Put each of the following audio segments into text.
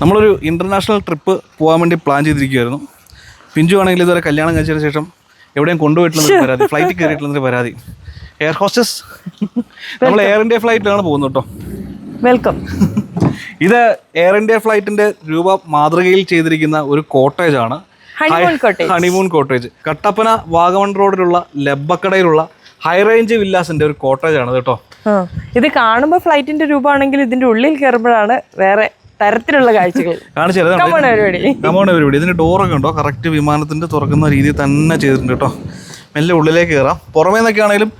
നമ്മളൊരു international trip പോകാൻ വേണ്ടി പ്ലാൻ ചെയ്തിരിക്കുകയായിരുന്നു പിഞ്ചു ആണെങ്കിൽ ഇതുവരെ കല്യാണം കഴിച്ചതിന് ശേഷം എവിടെയും കൊണ്ടുപോയിട്ടുള്ള പരാതി ഫ്ലൈറ്റിൽ കയറിയിട്ടുള്ള പരാതി. എയർ ഹോസ്റ്റസ് നമ്മൾ എയർ ഇന്ത്യ ഫ്ലൈറ്റിലാണ് പോകുന്നത് കേട്ടോ വെൽക്കം ഇത് എയർ ഇന്ത്യ ഫ്ലൈറ്റിന്റെ രൂപ മാതൃകയിൽ ചെയ്തിരിക്കുന്ന ഒരു കോട്ടേജ് ആണ്. ഹണിമൂൺ കോട്ടേജ് കട്ടപ്പന വാഗമൺ റോഡിലുള്ള ലബ്ബക്കടയിലുള്ള ഹൈ റേഞ്ച് വില്ലാസിന്റെ ഒരു കോട്ടേജ് ആണ് കേട്ടോ. ഇത് കാണുമ്പോൾ ഫ്ലൈറ്റിന്റെ രൂപമാണെങ്കിൽ ഇതിന്റെ ഉള്ളിൽ കയറുമ്പോഴാണ് വേറെ തരത്തിലുള്ള കാഴ്ചകൾ. പരിപാടി ഇതിന്റെ ഡോറൊക്കെ ഉണ്ടോ? കറക്റ്റ് വിമാനത്തിന്റെ തുറക്കുന്ന രീതി തന്നെ ചെയ്തിട്ടുണ്ട് കേട്ടോ. മെല്ലെ ഉള്ളിലേക്ക് കയറാം. പുറമേ നിന്നൊക്കെ ആണെങ്കിലും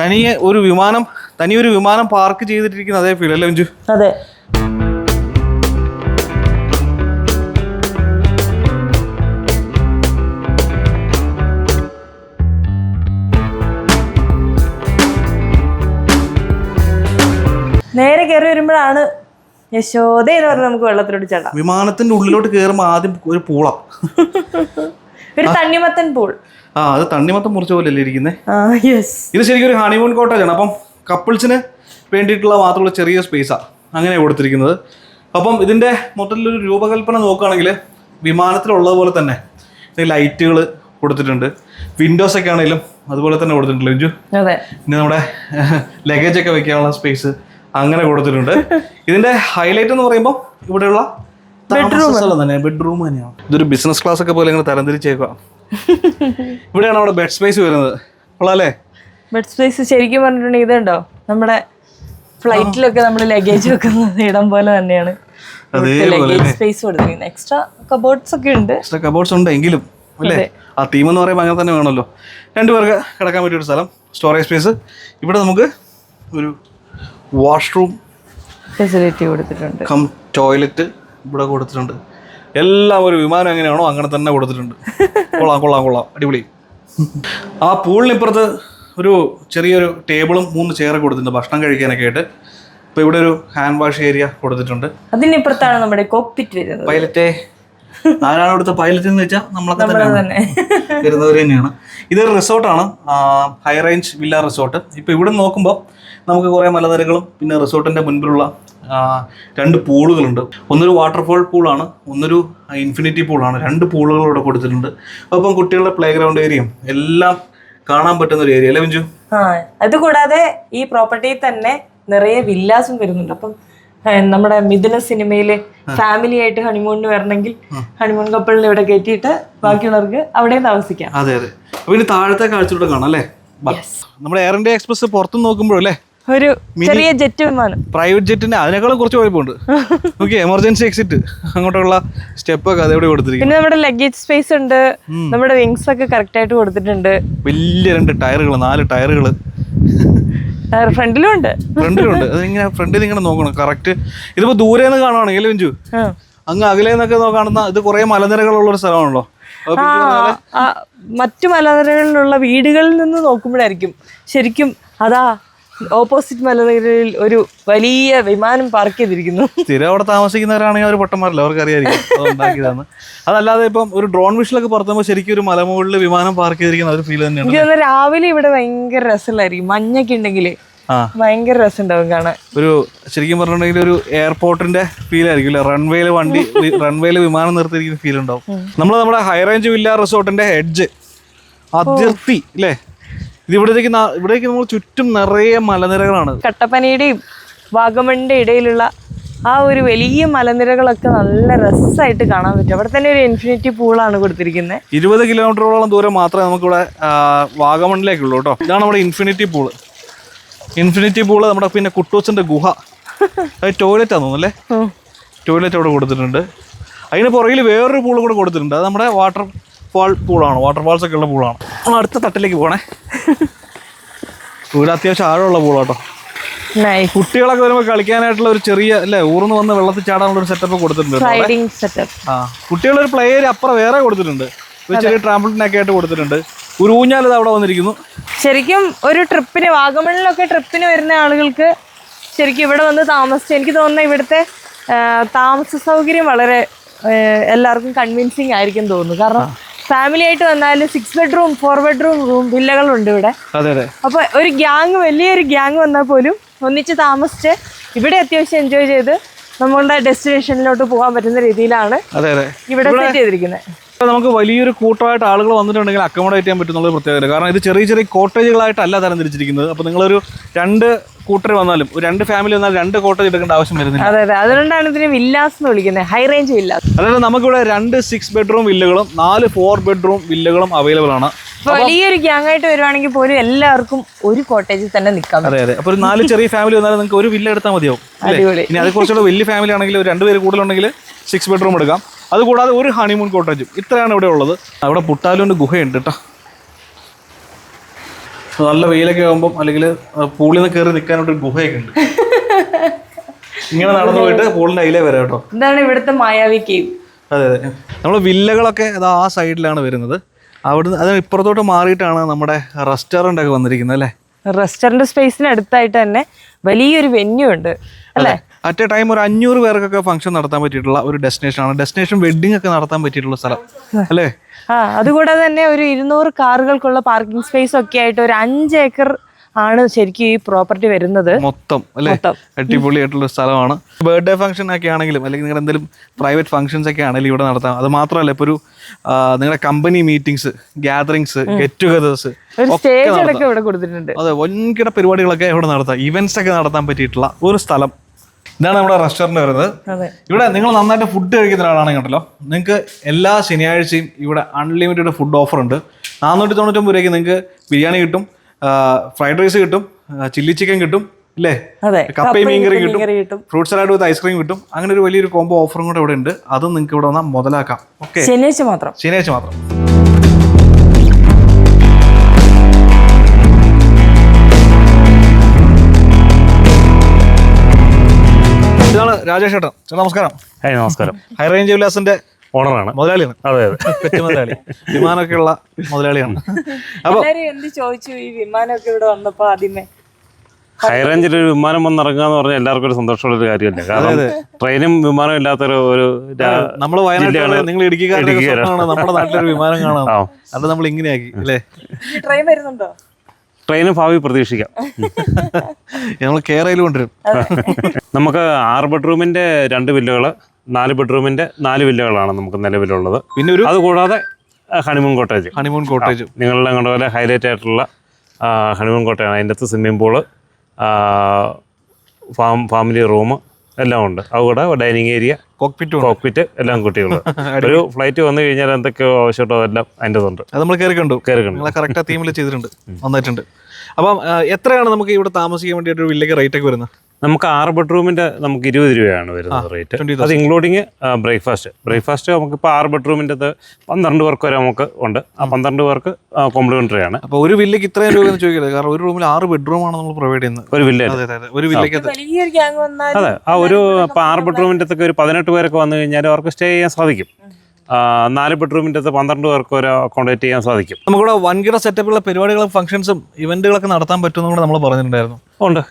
തനിയെ ഒരു വിമാനം തനിയൊരു വിമാനം പാർക്ക് ചെയ്തിട്ടിരിക്കുന്ന അതേ ഫീൽ അല്ലേ മഞ്ജു അതെ. നേരെ കയറി വരുമ്പോഴാണ് യശോദ എന്ന് പറഞ്ഞ് നമുക്ക് വെള്ളത്തിലോട്ട് ചേട്ടാ വിമാനത്തിന്റെ ഉള്ളിലോട്ട് കയറുമ്പോൾ ആദ്യം ഒരു പൂളം. ഒരു തണ്ണിമത്തൻ പൂൾ. ആ അത് തണ്ണിമത്തൻ മുറിച്ച പോലെ അല്ലേ ഇരിക്കുന്നത് ആ യെസ് ഇത് ശരിക്കും ഒരു ഹണിമൂൺ കോട്ടേജ് ആണ് അപ്പം കപ്പിൾസിന് വേണ്ടിയിട്ടുള്ള മാത്രമുള്ള ചെറിയ സ്പേസാണ് അങ്ങനെ കൊടുത്തിരിക്കുന്നത്. അപ്പം ഇതിന്റെ മൊത്തത്തിലൊരു രൂപകൽപ്പന നോക്കുകയാണെങ്കിൽ വിമാനത്തിലുള്ളതുപോലെ തന്നെ ലൈറ്റുകൾ കൊടുത്തിട്ടുണ്ട്. വിൻഡോസ് ഒക്കെ ആണെങ്കിലും അതുപോലെ തന്നെ കൊടുത്തിട്ടുണ്ട് ലിഞ്ചു. പിന്നെ നമ്മുടെ ലഗേജ് ഒക്കെ വെക്കാനുള്ള സ്പേസ് അങ്ങനെ കൊടുത്തിട്ടുണ്ട്. ഇതിന്റെ ഹൈലൈറ്റ് എന്ന് പറയുമ്പോൾ ഇവിടെയുള്ള ബെഡ്റൂം തന്നെ ബെഡ്റൂം തന്നെയാണ്. ഇതൊരു ബിസിനസ് ക്ലാസ് ഒക്കെ പോലെ ഇങ്ങനെ തരംതിരിച്ചേക്കുക ഇവിടെയാണ് അവിടെ ബെഡ് സ്പേസ് വരുന്നത്. കൊള്ളാല്ലേ ബെഡ് സ്പേസ് ശരിക്കും പറഞ്ഞിട്ടുണ്ടെങ്കിൽ ഇതുണ്ടോ? നമ്മുടെ ഫ്ലൈറ്റിലൊക്കെ നമ്മൾ ലഗേജ് വെക്കുന്ന ഇടം പോലെ തന്നെയാണ്. സ്പേസ് കൊടുത്തിരിക്കുന്നത്. എക്സ്ട്രാ കബോർഡ്സ് ഒക്കെ ഉണ്ട്. എക്സ്ട്രാ കബോർഡ്സ് ഉണ്ട് എങ്കിലും അല്ലേ ആ തീം എന്ന് പറയുമ്പോൾ അങ്ങനെ തന്നെ വേണമല്ലോ. രണ്ടുപേർക്ക് കിടക്കാൻ പറ്റിയ ഒരു സ്ഥലം സ്റ്റോറേജ് സ്പേസ് ഇവിടെ നമുക്ക് ഒരു വാഷ്റൂം ഫെസിലിറ്റി കൊടുത്തിട്ടുണ്ട്. കം ടോയ്ലറ്റ് ഇവിടെ കൊടുത്തിട്ടുണ്ട്. എല്ലാം ഒരു വിമാനം എങ്ങനെയാണോ അങ്ങനെ തന്നെ കൊടുത്തിട്ടുണ്ട്. കൊള്ളാം കൊള്ളാം കൊള്ളാം. അടിപൊളി. ആ പൂളിനിപ്പുറത്ത് ഒരു ചെറിയൊരു ടേബിളും മൂന്ന് ചെയറൊക്കെ കൊടുത്തിട്ടുണ്ട് ഭക്ഷണം കഴിക്കാനൊക്കെ ആയിട്ട്. ഇപ്പൊ ഇവിടെ ഒരു ഹാൻഡ് വാഷ് ഏരിയ കൊടുത്തിട്ടുണ്ട്. അതിനിപ്പുറത്താണ് നമ്മുടെ കോക്പിറ്റ് വരുന്നത്. പൈലറ്റേ ആരാണ് ഇവിടുത്തെ പൈലറ്റ് എന്ന് വെച്ചാൽ നമ്മളൊക്കെ തന്നെ. വരുന്നവർ തന്നെയാണ്. ഇതൊരു റിസോർട്ടാണ് ഹൈ റേഞ്ച് വില്ല റിസോർട്ട് ഇപ്പോൾ ഇവിടെ നോക്കുമ്പോൾ നമുക്ക് കുറേ മലനിരകളും പിന്നെ റിസോർട്ടിന്റെ മുൻപിലുള്ള രണ്ട് പൂളുകളുണ്ട്. ഒന്നൊരു വാട്ടർഫോൾ പൂളാണ് ഒന്നൊരു ഇൻഫിനിറ്റി പൂളാണ് രണ്ട് പൂളുകൾ ഇവിടെ കൊടുത്തിട്ടുണ്ട്. അപ്പം കുട്ടികളുടെ പ്ലേ ഗ്രൗണ്ട് ഏരിയയും എല്ലാം കാണാൻ പറ്റുന്ന ഒരു ഏരിയ അല്ലേ മിഞ്ചു അതുകൂടാതെ ഈ പ്രോപ്പർട്ടിയിൽ തന്നെ നിറയെ വില്ലാസും വരുന്നുണ്ട്. അപ്പം നമ്മുടെ മിഥുന സിനിമയിൽ ഫാമിലി ആയിട്ട് ഹണിമൂണിന് വരണമെങ്കിൽ ഹണിമൂൺ കപ്പിളിൽ ഇവിടെ കയറ്റിയിട്ട് ബാക്കിയുള്ളവർക്ക് അവിടെ താമസിക്കാം. അതെ അതെ. പിന്നെ ഇനി താഴത്തെ കാഴ്ചയുടെ കാണാം അല്ലേ? നമ്മുടെ എയർ ഇന്ത്യ എക്സ്പ്രസ് പുറത്തു നോക്കുമ്പോഴല്ലേ ഒരു ചെറിയ ജെറ്റ് വിമാനം. പ്രൈവറ്റ് ജെറ്റിന് അതിനേക്കാളും കുറച്ച് കുഴപ്പമുണ്ട് ഓക്കെ എമർജൻസി എക്സിറ്റ് അങ്ങോട്ടുള്ള സ്റ്റെപ്പ് ഒക്കെ അതെവിടെ കൊടുത്തിരിക്കും പിന്നെ നമ്മുടെ ലഗേജ് സ്പേസ് ഉണ്ട്. നമ്മുടെ വിങ്സ് ഒക്കെ കറക്റ്റ് ആയിട്ട് കൊടുത്തിട്ടുണ്ട്. വലിയ രണ്ട് ടയറുകൾ നാല് ടയറുകൾ ഫ്രണ്ടിലും ഉണ്ട് ഫ്രണ്ടിലുണ്ട്. അതിങ്ങനെ ഫ്രണ്ടിൽ ഇങ്ങനെ നോക്കണം. കറക്റ്റ് ഇതിപ്പോ ദൂരെ നിന്ന് കാണുവാണെങ്കിൽ ബിഞ്ചു ആ. അങ്ങ് അകലെ നിന്നൊക്കെ കാണുന്ന ഇത് കുറെ മലനിരകളുള്ള ഒരു സ്ഥലമാണല്ലോ. മറ്റു മലനിരകളിലുള്ള വീടുകളിൽ നിന്ന് നോക്കുമ്പോഴായിരിക്കും. ശരിക്കും അതാ ഓപ്പോസിറ്റ് മലനിരയിൽ ഒരു വലിയ വിമാനം പാർക്ക് ചെയ്തിരിക്കുന്നു. സ്ഥിരം അവിടെ താമസിക്കുന്നവരാണെങ്കിൽ അവർ പൊട്ടന്മാരല്ല? അവർക്ക് അറിയായിരിക്കും. ഉണ്ടാക്കിയതാണ് അതല്ലാതെ ഇപ്പം ഒരു ഡ്രോൺ വിഷലൊക്കെ പുറത്തുമ്പോൾ ശരിക്കും ഒരു മലമുകളിൽ വിമാനം പാർക്ക് ചെയ്തിരിക്കുന്ന ഒരു ഫീൽ തന്നെയാണ്. രാവിലെ ഇവിടെ ഭയങ്കര രസമുള്ളായിരിക്കും മഞ്ഞൊക്കെ ഉണ്ടെങ്കിൽ ഭയങ്കര രസമുണ്ടാവും കാണാൻ. ഒരു ശരിക്കും പറഞ്ഞിട്ടുണ്ടെങ്കിൽ ഒരു എയർപോർട്ടിന്റെ ഫീൽ ആയിരിക്കും അല്ലെ? റൺവേയിൽ വണ്ടി റൺവേയിൽ വിമാനം നിർത്തിയിരിക്കുന്ന ഫീൽ ഉണ്ടാവും. നമ്മൾ നമ്മുടെ ഹൈറേഞ്ച് വില്ല റിസോർട്ടിന്റെ ഹെഡ്ജ് അതിർത്തി അല്ലേ ഇത് ഇവിടേക്ക് ന- ഇവിടേക്ക് നമ്മൾ ചുറ്റും നിറയെ മലനിരകളാണ്. കട്ടപ്പനയുടെയും വാഗമണിന്റെ ഇടയിലുള്ള ആ ഒരു വലിയ മലനിരകളൊക്കെ നല്ല രസമായിട്ട് കാണാൻ പറ്റും. അവിടെ തന്നെ ഒരു ഇൻഫിനിറ്റി പൂളാണ് കൊടുത്തിരിക്കുന്നത് ഇരുപത് കിലോമീറ്ററോളം ദൂരം മാത്രമേ നമുക്കിവിടെ വാഗമണിലേക്കുള്ളൂ കേട്ടോ. ഇതാണ് നമ്മുടെ ഇൻഫിനിറ്റി പൂൾ ഇൻഫിനിറ്റി പൂൾ നമ്മുടെ പിന്നെ കുട്ടൂസിന്റെ ഗുഹ. അത് ടോയ്ലറ്റ് ആണെന്ന് അല്ലേ? ടോയ്ലറ്റ് അവിടെ കൊടുത്തിട്ടുണ്ട്. അതിന് പുറകിൽ വേറൊരു പൂൾ കൂടെ കൊടുത്തിട്ടുണ്ട്. അത് നമ്മുടെ വാട്ടർ ഫാൾ പൂളാണ് വാട്ടർഫാൾസ് ഒക്കെ ഉള്ള പൂളാണ് നമ്മൾ അടുത്ത തട്ടിലേക്ക് പോകണേ. ഇവിടെ അത്യാവശ്യം ആഴമുള്ള പൂളാട്ടോ കുട്ടികളൊക്കെ വരുമ്പോൾ കളിക്കാനായിട്ടുള്ള ഒരു ചെറിയ അല്ലേ ഊർന്ന് വന്ന് വെള്ളത്തിൽ ചാടാനുള്ള ഒരു സെറ്റപ്പ് കൊടുത്തിട്ടുണ്ട് ആ കുട്ടികളൊരു പ്ലേ ഏരിയ അപ്പുറം വേറെ കൊടുത്തിട്ടുണ്ട്. ഒരു ചെറിയ ട്രാമ്പിളിനൊക്കെ ആയിട്ട് കൊടുത്തിട്ടുണ്ട്. ഒരു ഊഞ്ഞാലത് അവിടെ വന്നിരിക്കുന്നു. ശരിക്കും ഒരു ട്രിപ്പിന് വാഗമണിലൊക്കെ ട്രിപ്പിന് വരുന്ന ആളുകൾക്ക് ശരിക്കും ഇവിടെ വന്ന് താമസിച്ച് എനിക്ക് തോന്നുന്ന ഇവിടുത്തെ താമസ സൗകര്യം വളരെ എല്ലാവർക്കും കൺവിൻസിങ് ആയിരിക്കും തോന്നുന്നു. കാരണം ഫാമിലി ആയിട്ട് വന്നാലും six bedroom four bedroom room വില്ലകളുണ്ട് ഇവിടെ. അതെ അതെ. അപ്പോൾ ഒരു ഗ്യാങ് വലിയൊരു ഗ്യാങ് വന്നാൽ പോലും ഒന്നിച്ച് താമസിച്ച് ഇവിടെ അത്യാവശ്യം എൻജോയ് ചെയ്ത് നമ്മളുടെ ഡെസ്റ്റിനേഷനിലോട്ട് പോകാൻ പറ്റുന്ന രീതിയിലാണ് ഇവിടെ സെറ്റ് ചെയ്തിരിക്കുന്നത് നമുക്ക് വലിയൊരു കൂട്ടമായിട്ട് ആളുകൾ വന്നിട്ടുണ്ടെങ്കിൽ അക്കോമഡേറ്റ് ചെയ്യാൻ പറ്റുന്നുള്ള പ്രത്യേകത. കാരണം ഇത് ചെറിയ ചെറിയ കോട്ടേജുകളായിട്ടല്ല തരംതിരിച്ചിരിക്കുന്നത്. അപ്പോൾ നിങ്ങളൊരു രണ്ട് കൂട്ടർ വന്നാലും ഒരു രണ്ട് ഫാമിലി വന്നാലും രണ്ട് കോട്ടേജ് എടുക്കേണ്ട ആവശ്യം വരുന്നില്ല. അതെ അതെ. അതുകൊണ്ടാണ് ഇതിന് വില്ലാസ് എന്ന് വിളിക്കുന്നത്. ഹൈ റേഞ്ച് വില്ലാസ് അതായത് നമുക്കിവിടെ രണ്ട് സിക്സ് ബെഡ്റൂം വില്ലകളും നാല് ഫോർ ബെഡ്റൂം വില്ലകളും അവൈലബിൾ ആണ്. വലിയൊരു ഗ്യാങ് ആയിട്ട് വരുവാണെങ്കിൽ പോലും എല്ലാവർക്കും ഒരു കോട്ടേജിൽ തന്നെ നിൽക്കാം അതെ അതെ. അപ്പോൾ ഒരു നാല് ചെറിയ ഫാമിലി വന്നാലും നിങ്ങൾക്ക് ഒരു വില്ല എടുത്താൽ മതിയാവും. ഇനി അത് കുറച്ചുകൂടെ വലിയ ഫാമിലി ആണെങ്കിൽ ഒരു രണ്ടുപേര് കൂടുതലുണ്ടെങ്കിൽ സിക്സ് ബെഡ്റൂം എടുക്കാം. അതുകൂടാതെ ഒരു ഹണിമൂൺ കോട്ടേജും ഇത്രയാണ് ഇവിടെ ഉള്ളത്. അവിടെ പുട്ടാലുണ്ട് ഗുഹയുണ്ട് കേട്ടോ നല്ല വെയിലൊക്കെ ആകുമ്പോൾ അല്ലെങ്കിൽ പൂളിൽ നിന്ന് കയറി നിൽക്കാനായിട്ട് ഒരു ഗുഹയൊക്കെ ഉണ്ട്. ഇങ്ങനെ നടന്നു പോയിട്ട് പൂളിന്റെ അതിലേ വരാം കേട്ടോ. ഇതാണ് ഇവിടുത്തെ മായാവി കേവ് അതെ അതെ. നമ്മൾ വില്ലകളൊക്കെ അത് ആ സൈഡിലാണ് വരുന്നത്. അവിടുന്ന് അത് ഇപ്പുറത്തോട്ട് മാറിയിട്ടാണ് നമ്മുടെ റെസ്റ്റോറന്റ് ഒക്കെ വന്നിരിക്കുന്നത് അല്ലേ? റെസ്റ്റോറന്റ് സ്പേസിന് അടുത്തായിട്ട് തന്നെ വലിയൊരു വെന്യൂ ഉണ്ട്. അല്ലേ? അറ്റ് എ ടൈം ഒരു അഞ്ഞൂറ് പേർക്കൊക്കെ ഫംഗ്ഷൻ നടത്താൻ പറ്റിയിട്ടുള്ള ഒരു ഡെസ്റ്റിനേഷൻ ആണ്. ഡെസ്റ്റിനേഷൻ വെഡിങ് ഒക്കെ നടത്താൻ പറ്റിയിട്ടുള്ള സ്ഥലം. അല്ലേ? ആ അതുകൂടാതെ തന്നെ ഒരു ഇരുന്നൂറ് കാറുകൾക്കുള്ള പാർക്കിംഗ് സ്പേസ് ഒക്കെ ആയിട്ട് ഒരു അഞ്ച് ഏക്കർ ആണ് ശരിക്കും ഈ പ്രോപ്പർട്ടി വരുന്നത്. മൊത്തം അല്ലേ. അടിപൊളിയായിട്ടുള്ള സ്ഥലമാണ്. ബർത്ത്ഡേ ഫംഗ്ഷൻ ഒക്കെ ആണെങ്കിലും അല്ലെങ്കിൽ നിങ്ങൾ എന്തെങ്കിലും പ്രൈവറ്റ് ഫംഗ്ഷൻസ് ഒക്കെ ആണെങ്കിലും ഇവിടെ നടത്താം. അത് മാത്രമല്ല ഇപ്പൊ ഒരു നിങ്ങളുടെ company meetings gatherings get togethers ഒരു സ്റ്റേജ് അടക്കം ഇവിടെ കൊടുത്തിട്ടുണ്ട്. അതെ വൻകിട പരിപാടികളൊക്കെ ഇവിടെ നടത്താം. ഇവന്റ്സ് ഒക്കെ നടത്താൻ പറ്റിയിട്ടുള്ള ഒരു സ്ഥലം. ഇതാണ് നമ്മുടെ റെസ്റ്റോറന്റ് വരുന്നത്. ഇവിടെ നിങ്ങൾ നന്നായിട്ട് ഫുഡ് കഴിക്കുന്ന ഒരാളാണെങ്കിൽ ഉണ്ടല്ലോ നിങ്ങൾക്ക് എല്ലാ ശനിയാഴ്ചയും ഇവിടെ അൺലിമിറ്റഡ് ഫുഡ് ഓഫർ ഉണ്ട്. നാനൂറ്റി തൊണ്ണൂറ്റൊമ്പത് രൂപയ്ക്ക് നിങ്ങൾക്ക് ബിരിയാണി കിട്ടും ഫ്രൈഡ് റൈസ് കിട്ടും ചില്ലി ചിക്കൻ കിട്ടും അല്ലേ കപ്പയും മീൻ കറി കിട്ടും മീൻകറി കിട്ടും ഫ്രൂട്ട് സലാഡ് വിത്ത് ഐസ്ക്രീം കിട്ടും. അങ്ങനെ ഒരു വലിയൊരു കോംബോ ഓഫറും കൂടെ ഇവിടെ ഉണ്ട്. അതും നിങ്ങൾക്ക് ഇവിടെ വന്നാൽ മുതലാക്കാം. ഓക്കെ ശനിയാഴ്ച മാത്രം. ശനിയാഴ്ച മാത്രം. രാജേഷ് ചേട്ടൻ ചേട്ടാ നമസ്കാരം. ഹായ് നമസ്കാരം. ഹൈ റേഞ്ച് വിലാസിന്റെ ഓണറാണ് മുതലാളിയാണ്. അതെ അതെ. പെറ്റ് മുതലാളി വിമാനമൊക്കെ ഉള്ള മുതലാളിയാണ്. അപ്പൊ എല്ലാരും എന്ത് ചോദിച്ചു ഈ വിമാനമൊക്കെ ഇവിടെ വന്നപ്പോ ആദ്യമേ? ഹൈ റേഞ്ചിൽ ഒരു വിമാനം വന്നിറങ്ങുക എന്ന് പറഞ്ഞാൽ എല്ലാവർക്കും ഒരു സന്തോഷമുള്ള ഒരു കാര്യമല്ല? കാരണം ട്രെയിനും വിമാനവും ഇല്ലാത്തൊരു ഒരു നമ്മൾ വയനാട്ടിലാണ് നിങ്ങൾ ഇടുക്കിക്കാരാണ്. നമ്മുടെ നാട്ടിലൊരു വിമാനം കാണാം. അത് നമ്മൾ ഇങ്ങനെയാക്കി അല്ലേ? ട്രെയിൻ വരുന്നുണ്ടോ? ട്രെയിനും ഭാവി പ്രതീക്ഷിക്കാം. ഞങ്ങൾ കേരളയിൽ കൊണ്ടുവരും. നമുക്ക് ആറ് ബെഡ്റൂമിന്റെ രണ്ട് വില്ലകൾ നാല് ബെഡ്റൂമിന്റെ നാല് വില്ലകളാണ് നമുക്ക് നിലവിലുള്ളത്. പിന്നെ ഒരു അതുകൂടാതെ ഹണിമൂൺ കോട്ടേജ്. Honeymoon cottage. നിങ്ങളുടെ കണ്ട പോലെ ഹൈലൈറ്റ് ആയിട്ടുള്ള ഹണിമൂൺ കോട്ടയാണ്. അതിന്റെ അകത്ത് swimming pool fam family room എല്ലാം ഉണ്ട്. അതുകൂടെ ഡൈനിങ് ഏരിയ കോക്പിറ്റ് കോക്പിറ്റ് എല്ലാം കുട്ടികളുണ്ട് ഒരു ഫ്ലൈറ്റ് വന്നു കഴിഞ്ഞാൽ എന്തൊക്കെയോ ആവശ്യമുണ്ടോ അതെല്ലാം അതിന്റെ ഉണ്ട് അത് നമ്മൾ കയറി കണ്ടു കയറി കണ്ടു കറക്റ്റ് ആ തീമിൽ ചെയ്തിട്ടുണ്ട്. നന്നായിട്ടുണ്ട്. അപ്പം എത്രയാണ് നമുക്ക് ഇവിടെ താമസിക്കാൻ വേണ്ടി ഒരു വില്ലയ്ക്ക് റേറ്റ് ഒക്കെ വരുന്നത്? നമുക്ക് ആറ് ബെഡ്റൂമിന്റെ നമുക്ക് ഇരുപത് രൂപയാണ് വരുന്നത് റേറ്റ് അത് ഇൻക്ലൂഡിങ് ബ്രേക്ക്ഫാസ്റ്റ് ബ്രേക്ക്ഫാസ്റ്റ് നമുക്ക് ഇപ്പോൾ ആറ് ബെഡ്റൂമിന്റെ പന്ത്രണ്ട് പേർക്ക് വരെ നമുക്ക് ഉണ്ട്. ആ പന്ത്രണ്ട് പേർക്ക് കോംപ്ലിമെന്ററി ആണ്. അപ്പോൾ ഒരു വില്ലയ്ക്ക് ഇത്രയും രൂപ എന്ന് ചോദിക്കരുത്. കാരണം ഒരു റൂമിൽ ആറ് ബെഡ്റൂം ആണ് നമ്മൾ പ്രൊവൈഡ് ചെയ്യുന്നത്. ഒരു വില്ല അതെ അതെ അതെ. ഒരു വില്ലയ്ക്ക് അത് വലിയൊരു വന്നാൽ അതെ ആ ഒരു ഇപ്പോൾ ആറ് ബെഡ്റൂമിന്റെ ഒരു പതിനെട്ട് പേരൊക്കെ വന്നു കഴിഞ്ഞാൽ അവർക്ക് സ്റ്റേ ചെയ്യാൻ സാധിക്കും. നാല് ബെഡ്റൂമിന്റെ അത് പന്ത്രണ്ട് പേർക്ക് ഒരു അക്കോമഡേറ്റ് ചെയ്യാൻ സാധിക്കും. നമുക്കിവിടെ വൻകിട സെറ്റപ്പുള്ള പരിപാടികളും ഫംഗ്ഷൻസും ഇവന്റുകളൊക്കെ നടത്താൻ പറ്റുമെന്ന് കൂടെ നമ്മൾ പറഞ്ഞിട്ടുണ്ടായിരുന്നു. ഉണ്ട്.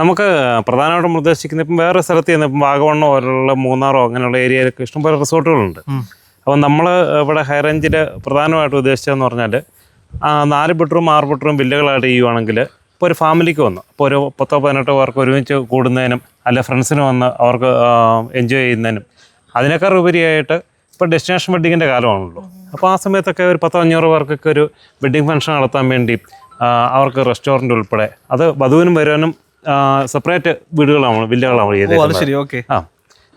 നമുക്ക് പ്രധാനമായിട്ടും ഉദ്ദേശിക്കുന്നത് ഇപ്പം വേറെ സ്ഥലത്ത് ചെന്ന് ഇപ്പം വാഗവണ്ണോ പോലുള്ള മൂന്നാറോ അങ്ങനെയുള്ള ഏരിയയിലൊക്കെ ഇഷ്ടംപോലെ റിസോർട്ടുകളുണ്ട്. അപ്പം നമ്മൾ ഇവിടെ ഹൈ റേഞ്ചിൽ പ്രധാനമായിട്ടും ഉദ്ദേശിച്ചതെന്ന് പറഞ്ഞാൽ നാല് ബെഡ്റൂം ആറ് ബെഡ്റൂം വില്ലകളായിട്ട് ചെയ്യുവാണെങ്കിൽ ഇപ്പോൾ ഒരു ഫാമിലിക്ക് വന്ന്. ഇപ്പോൾ ഒരു പത്തോ പതിനെട്ടോ പേർക്ക് ഒരുമിച്ച് കൂടുന്നതിനും അല്ല ഫ്രണ്ട്സിന് വന്ന് അവർക്ക് എൻജോയ് ചെയ്യുന്നതിനും അതിനേക്കാൾ ഉപരിയായിട്ട് ഇപ്പോൾ ഡെസ്റ്റിനേഷൻ വെഡ്ഡിങ്ങിന്റെ കാലമാണല്ലോ. അപ്പോൾ ആ സമയത്തൊക്കെ ഒരു പത്തോ അഞ്ഞൂറ് പേർക്കൊക്കെ ഒരു വെഡ്ഡിങ് ഫംഗ്ഷൻ നടത്താൻ വേണ്ടി അവർക്ക് റെസ്റ്റോറന്റ് ഉൾപ്പെടെ. അത് വധുവിനും വരുവാനും സെപ്പറേറ്റ് വീടുകളാണ് വില്ലകളാണ് ഓ അത് ചെയ്തേക്കുന്നത്. ശരി ഓക്കെ. ആ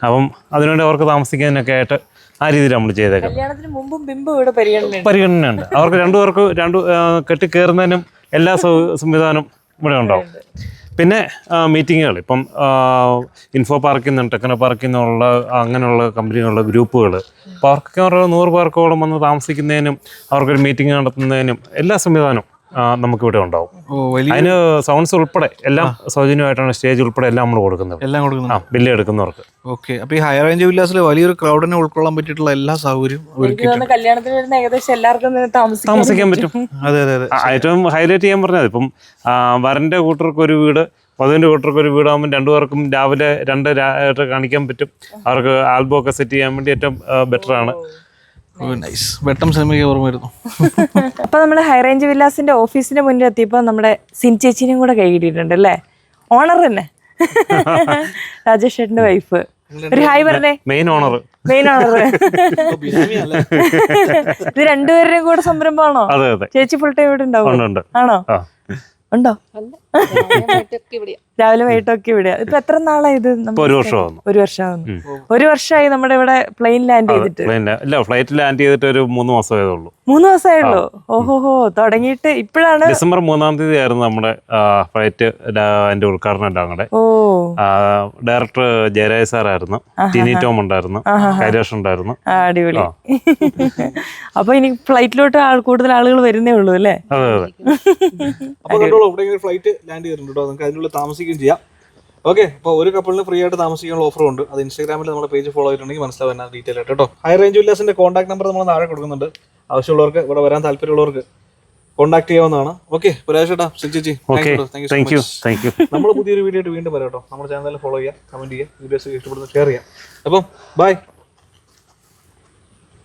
അപ്പം അതിനുവേണ്ടി അവർക്ക് താമസിക്കാനൊക്കെ ആയിട്ട് ആ രീതിയിൽ നമ്മൾ ചെയ്തേക്കാം പരിഗണനയുണ്ട്. അവർക്ക് രണ്ടു പേർക്ക് രണ്ട് കെട്ടി കയറുന്നതിനും എല്ലാ സംവിധാനവും ഇവിടെ ഉണ്ടാവും. പിന്നെ മീറ്റിങ്ങുകൾ ഇപ്പം ഇൻഫോ പാർക്കിൽ നിന്നും ടെക്നോ പാർക്കിൽ നിന്നുള്ള അങ്ങനെയുള്ള കമ്പനികളുടെ ഗ്രൂപ്പുകൾ. അപ്പോൾ പറഞ്ഞാൽ നൂറ് പേർക്കോളം വന്ന് താമസിക്കുന്നതിനും അവർക്കൊരു മീറ്റിംഗ് നടത്തുന്നതിനും എല്ലാ സംവിധാനവും നമുക്കിവിടെ ഉണ്ടാവും. അതിന് സൗണ്ട്സ് ഉൾപ്പെടെ എല്ലാം സൗജന്യമായിട്ടാണ് സ്റ്റേജ് ഉൾപ്പെടെ എല്ലാം നമ്മൾ കൊടുക്കുന്നത്. എല്ലാം കൊടുക്കുന്നത്. ആ ബില്ല് എടുക്കുന്നവർക്ക്. ഓക്കെ. അപ്പൊ ഈ ഹയർ റേഞ്ച് വില്ലാസിൽ വലിയൊരു ക്രൗഡിനെ ഉൾക്കൊള്ളാൻ പറ്റിയിട്ടുള്ള എല്ലാ സൗകര്യവും കല്യാണത്തിന് വരുന്ന ഏകദേശം എല്ലാവർക്കും താമസിക്കാൻ പറ്റും. അതെ അതെ ഏറ്റവും ഹൈലൈറ്റ് ചെയ്യാൻ പറഞ്ഞത് ഇപ്പം വരന്റെ വരന്റെ കൂട്ടർക്ക് ഒരു വീട് വധുവിന്റെ കൂട്ടർക്ക് ഒരു വീടാകുമ്പോൾ രണ്ടുപേർക്കും രാവിലെ രണ്ട് ആയിട്ട് കാണിക്കാൻ പറ്റും. അവർക്ക് ആൽബം ഒക്കെ സെറ്റ് ചെയ്യാൻ വേണ്ടി ഏറ്റവും ബെറ്റർ ആണ്. നൈസ് വെട്ടം സിനിമയ്ക്ക് ഓർമ്മ വരുന്നു അപ്പൊ നമ്മൾ ഹൈറേഞ്ച് വില്ലാസിന്റെ ഓഫീസിന്റെ മുന്നിൽ എത്തിയപ്പോൾ നമ്മുടെ സിൻ ചേച്ചിനെയും കൂടെ കൈകിട്ടിട്ടുണ്ട് അല്ലേ? ഓണർ തന്നെ. രാജേഷ് ചേട്ടന്റെ വൈഫ് ഒരു ഹായ് പറഞ്ഞേ. മെയിൻ ഓണർ മെയിൻ ഓണർ ഇത് രണ്ടുപേരുടെയും കൂടെ സംരംഭമാണോ? ചേച്ചി ഫുൾ ടൈം ഇവിടെ ഉണ്ടാവും ഉണ്ട് ഉണ്ട്. ആണോ? ഉണ്ടോ? രാവിലെ വൈകിട്ടൊക്കെ ഇവിടെ ഇപ്പൊ എത്ര നാളായി ഇത് ഒരു വർഷമാകുന്നു ഒരു വർഷമാകുന്നു ഒരു വർഷമായി നമ്മുടെ ഇവിടെ പ്ലെയിൻ ലാൻഡ് ചെയ്തിട്ട്. ഫ്ലൈറ്റ് ലാൻഡ് ചെയ്തിട്ട് ഒരു മൂന്ന് മാസം ആയതേ ഉള്ളൂ? മൂന്ന് മാസമായുള്ളൂ ഓഹോ തുടങ്ങിയിട്ട് ഇപ്പോഴാണ് ഡിസംബർ മൂന്നാം തീയതി ആയിരുന്നു നമ്മുടെ ഫ്ലൈറ്റ് അതിന്റെ ഉദ്ഘാടനം ഓ. ഡയറക്ടർ ജയരാജ് സാറായിരുന്നു ടിനി ടോം ഉണ്ടായിരുന്നു. കൈലാഷ് ഉണ്ടായിരുന്നു. അടിപൊളി. അപ്പൊ ഇനി ഫ്ലൈറ്റിലോട്ട് ആൾ കൂടുതൽ ആളുകൾ വരുന്നേ ഉള്ളൂ അല്ലേ? അതെ അതെ. കണ്ടോളൂ ഇവിടെ ഫ്ലൈറ്റ് ലാൻഡ് ചെയ്തിട്ടുണ്ട് കേട്ടോ. നമുക്ക് അതിനുള്ളിൽ താമസിക്കുകയും ചെയ്യാം. ഓക്കെ അപ്പോൾ ഒരു കപ്പിളിന് ഫ്രീ ആയിട്ട് താമസിക്കാനുള്ള ഓഫറും ഉണ്ട്. അത് ഇൻസ്റ്റാഗ്രാമിൽ നമ്മുടെ പേജ് ഫോളോ ചെയ്തിട്ടുണ്ടെങ്കിൽ മനസ്സിലാവുന്ന ഡീറ്റെയിൽ ആയിട്ട് കേട്ടോ. ഹൈ റേഞ്ച് വില്ലാസിന്റെ കോൺടാക്ട് നമ്പർ നമ്മൾ താഴെ കൊടുക്കുന്നുണ്ട്. ആവശ്യമുള്ളവർക്ക് ഇവിടെ വരാൻ താല്പര്യമുള്ളവർക്ക് കോൺടാക്ട് ചെയ്യാവുന്നതാണ്. Okay പുരാശേട്ടാ okay thank you thank you നമ്മൾ പുതിയൊരു വീഡിയോ ആയിട്ട് വീണ്ടും വരാം കേട്ടോ. നമ്മുടെ ചാനലിൽ ഫോളോ ചെയ്യുക കമന്റ് ചെയ്യുക വീഡിയോസ് ഇഷ്ടപ്പെടുന്ന ഷെയർ ചെയ്യാം അപ്പം ബൈ